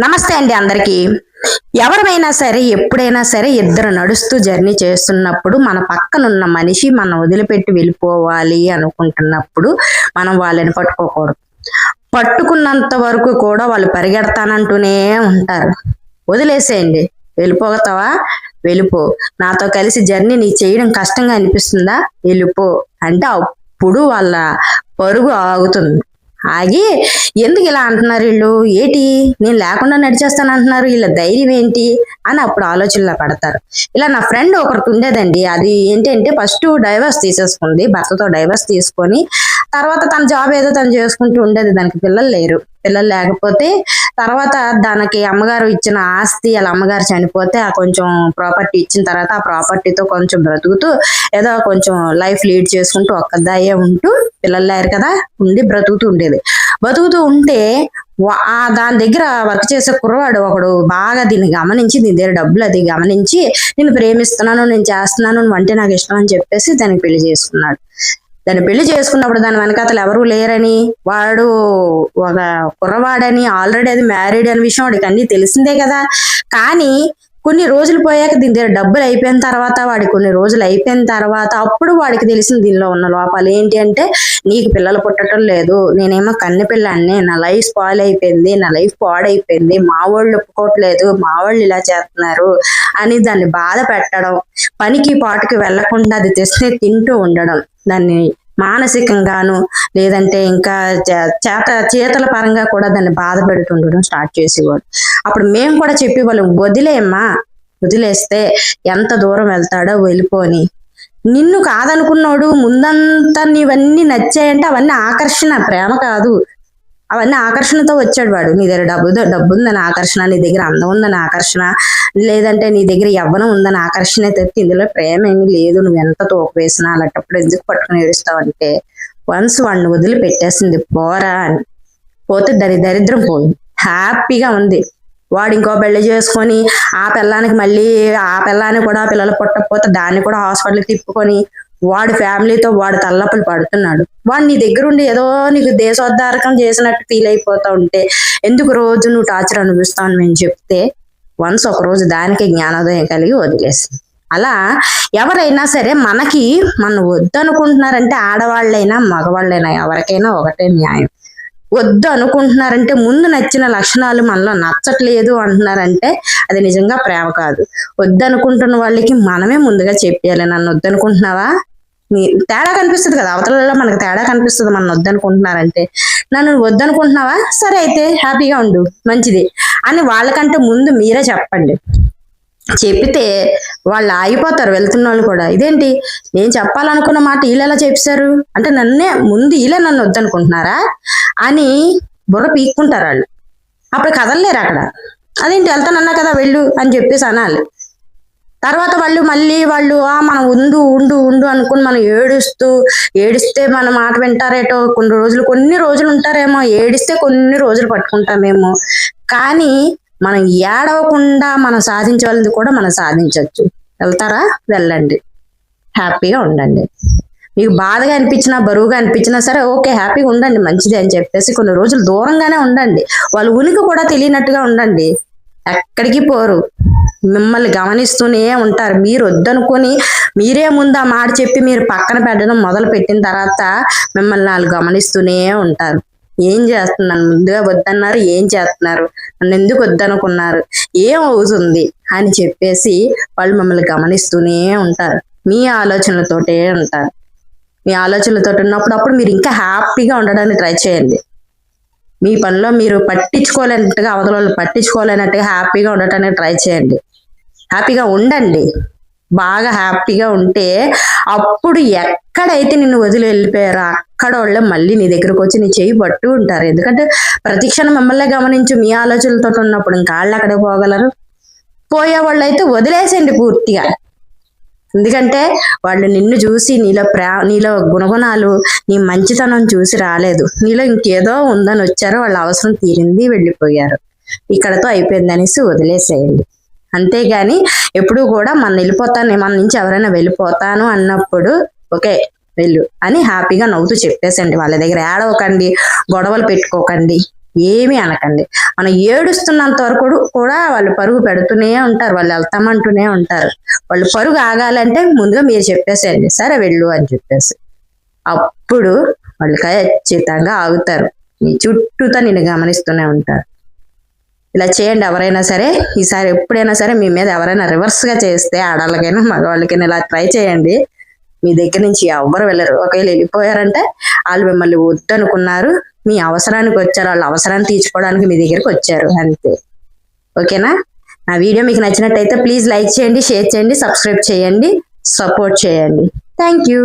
నమస్తే అండి అందరికీ. ఎవరమైనా సరే ఎప్పుడైనా సరే ఇద్దరు నడుస్తూ జర్నీ చేస్తున్నప్పుడు మన పక్కనున్న మనిషి మనం వదిలిపెట్టి వెళ్ళిపోవాలి అనుకుంటున్నప్పుడు మనం వాళ్ళని పట్టుకోకూడదు. పట్టుకున్నంత వరకు కూడా వాళ్ళు పరిగెడతానంటూనే ఉంటారు. వదిలేసేయండి. వెళ్ళిపోతావా? వెళ్ళిపో. నాతో కలిసి జర్నీ నీ చేయడం కష్టంగా అనిపిస్తుందా? వెళ్ళిపో. అంటే అప్పుడు వాళ్ళ పరుగు ఆగుతుంది. ఆగి ఎందుకు ఇలా అంటున్నారు వీళ్ళు? ఏటి? నేను లేకుండా నడిచేస్తాను అంటున్నారు. వీళ్ళ ధైర్యం ఏంటి? అని అప్పుడు ఆలోచనలో పడతారు. ఇలా నా ఫ్రెండ్ ఒకరికి ఉండేదండి. అది ఏంటంటే ఫస్ట్ డైవర్స్ తీసేసుకుంది. భర్తతో డైవర్స్ తీసుకొని తర్వాత తన జాబ్ ఏదో తను చేసుకుంటూ ఉండేది. దానికి పిల్లలు లేరు. పిల్లలు లేకపోతే తర్వాత దానికి అమ్మగారు ఇచ్చిన ఆస్తి వాళ్ళ అమ్మగారు చనిపోతే ఆ కొంచెం ప్రాపర్టీ ఇచ్చిన తర్వాత ఆ ప్రాపర్టీతో కొంచెం బ్రతుకుతూ ఏదో కొంచెం లైఫ్ లీడ్ చేసుకుంటూ ఒక్కదాయే ఉంటూ పిల్లలు లేరు కదా ఉండి బ్రతుకుతూ ఉండేది. బతుకుతూ ఉంటే ఆ దాని దగ్గర వర్క్ చేసే కుర్రవాడు ఒకడు బాగా దీన్ని గమనించి దీని దగ్గర డబ్బులు అది గమనించి నేను ప్రేమిస్తున్నాను నేను చేస్తున్నాను నువ్వు అంటే నాకు ఇష్టం అని చెప్పేసి దానికి పెళ్ళి చేసుకున్నాడు. దాన్ని పెళ్ళి చేసుకున్నప్పుడు దాని వెనకాతలు ఎవరు లేరని వాడు ఒక కుర్రవాడని ఆల్రెడీ అది మ్యారీడ్ అనే విషయం వాడికి అన్ని తెలిసిందే కదా. కానీ కొన్ని రోజులు పోయాక దీని దగ్గర డబ్బులు అయిపోయిన తర్వాత వాడి కొన్ని రోజులు అయిపోయిన తర్వాత అప్పుడు వాడికి తెలిసిన దీనిలో ఉన్న లోపాలు ఏంటి అంటే నీకు పిల్లలు పుట్టడం లేదు నేనేమో కన్నె పిల్లాన్ని నా లైఫ్ స్పాయిల్ అయిపోయింది నా లైఫ్ పాడైపోయింది మా వాళ్ళు ఒప్పుకోవట్లేదు మా వాళ్ళు ఇలా చేస్తున్నారు అని దాన్ని బాధ పెట్టడం పనికి పాటుకి వెళ్ళకుండా అది తెస్తే తింటూ ఉండడం దాన్ని మానసికంగాను లేదంటే ఇంకా చే- చేత చేతల పరంగా కూడా దాన్ని బాధ పెడుతుండడం స్టార్ట్ చేసేవాడు. అప్పుడు మేము కూడా చెప్పేవాళ్ళం వదిలేమ్మా వదిలేస్తే ఎంత దూరం వెళ్తాడో వెళ్ళిపోని నిన్ను కాదనుకున్నాడు ముందంతా నీవన్నీ నచ్చాయంటే అవన్నీ ఆకర్షణ ప్రేమ కాదు. అవన్నీ ఆకర్షణతో వచ్చాడు వాడు. నీ దగ్గర డబ్బు డబ్బు ఉందని ఆకర్షణ నీ దగ్గర అందం ఉందని ఆకర్షణ లేదంటే నీ దగ్గర యవ్వనం ఉందని ఆకర్షణ తప్పి ఇందులో ప్రేమ ఏమీ లేదు. నువ్వు ఎంత తోపు వేసినా అలాంటప్పుడు ఎందుకు పట్టుకుని ఏడుస్తావు అంటే వన్స్ వాడిని వదిలి పెట్టేసింది పోరా అని. పోతే దరి దరిద్రం పోయింది. హ్యాపీగా ఉంది. వాడు ఇంకో పెళ్ళి చేసుకొని ఆ పిల్లానికి మళ్ళీ ఆ పిల్లానికి కూడా పిల్లలు పుట్టకపోతే దాన్ని కూడా హాస్పిటల్కి తిప్పుకొని వాడి ఫ్యామిలీతో వాడు తల్లప్పులు పడుతున్నాడు. వాడు నీ దగ్గరుండి ఏదో నీకు దేశోద్ధారకం చేసినట్టు ఫీల్ అయిపోతా ఉంటే ఎందుకు రోజు నువ్వు టార్చర్ అనిపిస్తావు అని మేము చెప్తే వన్స్ ఒక రోజు దానికి జ్ఞానోదయం కలిగి వదిలేసింది అలా ఎవరైనా సరే మనకి మనం వద్దనుకుంటున్నారంటే ఆడవాళ్ళైనా మగవాళ్ళైనా ఎవరికైనా ఒకటే న్యాయం. వద్దు అనుకుంటున్నారంటే ముందు నచ్చిన లక్షణాలు మనలో నచ్చట్లేదు అంటున్నారంటే అది నిజంగా ప్రేమ కాదు. వద్దు అనుకుంటున్న వాళ్ళకి మనమే ముందుగా చెప్పేయాలి. నన్ను వద్దు అనుకుంటున్నావా తేడా కనిపిస్తుంది కదా. అవతలలో మనకు తేడా కనిపిస్తుంది మన వద్దనుకుంటున్నారంటే. నన్ను వద్దనుకుంటున్నావా? సరే అయితే హ్యాపీగా ఉండు. మంచిది. అని వాళ్ళకంటే ముందు మీరే చెప్పండి. చెప్పితే వాళ్ళు ఆగిపోతారు. వెళ్తున్న వాళ్ళు కూడా. ఇదేంటి? నేను చెప్పాలనుకున్న మాట వీళ్ళు ఎలా చెప్పారు? అంటే నన్నే ముందు వీళ్ళే నన్ను వద్దనుకుంటున్నారా? అని బుర్ర పీక్కుంటారు వాళ్ళు. అప్పుడు కదలలేరు అక్కడ. అదేంటి వెళ్తానన్నా కదా వెళ్ళు అని చెప్పేసి అనాలి. తర్వాత వాళ్ళు మళ్ళీ వాళ్ళు ఆ మనం ఉండు ఉండు ఉండు అనుకుని మనం ఏడుస్తూ ఏడిస్తే మన మాట వింటారేటో కొన్ని రోజులు కొన్ని రోజులు ఉంటారేమో ఏడిస్తే కొన్ని రోజులు పట్టుకుంటామేమో. కానీ మనం ఏడవకుండా మనం సాధించవలది కూడా మనం సాధించవచ్చు వెళ్తారా? వెళ్ళండి. హ్యాపీగా ఉండండి. మీకు బాధగా అనిపించినా బరువుగా అనిపించినా సరే ఓకే హ్యాపీగా ఉండండి మంచిది అని చెప్పేసి కొన్ని రోజులు దూరంగానే ఉండండి. వాళ్ళు ఉనికి కూడా తెలియనట్టుగా ఉండండి. ఎక్కడికి పోరు. మిమ్మల్ని గమనిస్తూనే ఉంటారు. మీరు వద్దనుకొని మీరే ముందు ఆ మాట చెప్పి మీరు పక్కన పెట్టడం మొదలు పెట్టిన తర్వాత మిమ్మల్ని వాళ్ళు గమనిస్తూనే ఉంటారు. ఏం చేస్తున్నాను ముందుగా వద్దన్నారు. ఏం చేస్తున్నారు? నన్ను ఎందుకు వద్దనుకున్నారు? ఏం అవుతుంది? అని చెప్పేసి వాళ్ళు మిమ్మల్ని గమనిస్తూనే ఉంటారు. మీ ఆలోచనలతోటే ఉంటారు. మీ ఆలోచనలతో ఉన్నప్పుడు అప్పుడు మీరు ఇంకా హ్యాపీగా ఉండడానికి ట్రై చేయండి. మీ పనిలో మీరు పట్టించుకోలేనట్టుగా అవతల వాళ్ళు పట్టించుకోలేనట్టుగా హ్యాపీగా ఉండటానికి ట్రై చేయండి. హ్యాపీగా ఉండండి. బాగా హ్యాపీగా ఉంటే అప్పుడు ఎక్కడైతే నిన్ను వదిలి వెళ్ళిపోయారో అక్కడ వాళ్ళే మళ్ళీ నీ దగ్గరకు వచ్చి నీ చేయి పట్టు ఉంటారు. ఎందుకంటే ప్రతిక్షణం మిమ్మల్ని గమనించు మీ ఆలోచనలతో ఉన్నప్పుడు ఇంకా వాళ్ళు అక్కడికి పోగలరు. పోయే వాళ్ళు అయితే వదిలేసేయండి పూర్తిగా. ఎందుకంటే వాళ్ళు నిన్ను చూసి నీలో ప్రా నీలో గుణగుణాలు నీ మంచితనం చూసి రాలేదు. నీలో ఇంకేదో ఉందని వచ్చారో వాళ్ళ అవసరం తీరింది వెళ్ళిపోయారు. ఇక్కడతో అయిపోయింది అనేసి వదిలేసేయండి. అంతేగాని ఎప్పుడు కూడా మన వెళ్ళిపోతాను మన నుంచి ఎవరైనా వెళ్ళిపోతాను అన్నప్పుడు ఓకే వెళ్ళు అని హ్యాపీగా నవ్వుతూ చెప్పేసండి వాళ్ళ దగ్గర ఏడవకండి గొడవలు పెట్టుకోకండి. ఏమి అనకండి. మనం ఏడుస్తున్నంత వరకు కూడా వాళ్ళు పరుగు పెడుతూనే ఉంటారు. వాళ్ళు వెళ్తామంటూనే ఉంటారు. వాళ్ళు పరుగు ఆగాలంటే ముందుగా మీరు చెప్పేసేయండి. సరే వెళ్ళు అని చెప్పేసి. అప్పుడు వాళ్ళు ఖచ్చితంగా ఆగుతారు. మీ చుట్టూతో నేను గమనిస్తూనే ఉంటారు. ఇలా చేయండి ఎవరైనా సరే. ఈసారి ఎప్పుడైనా సరే మీ మీద ఎవరైనా రివర్స్గా చేస్తే ఆడవాళ్ళకైనా మగవాళ్ళకైనా ఇలా ట్రై చేయండి. మీ దగ్గర నుంచి ఎవ్వరు వెళ్ళరు. ఒకవేళ వెళ్ళిపోయారంటే వాళ్ళు మిమ్మల్ని వద్దనుకున్నారు. మీ అవసరానికి వచ్చారు. వాళ్ళ అవసరాన్ని తీర్చుకోవడానికి మీ దగ్గరికి వచ్చారు. అంతే. ఓకేనా? నా వీడియో మీకు నచ్చినట్టయితే ప్లీజ్ లైక్ చేయండి షేర్ చేయండి సబ్స్క్రైబ్ చేయండి సపోర్ట్ చేయండి. Thank you.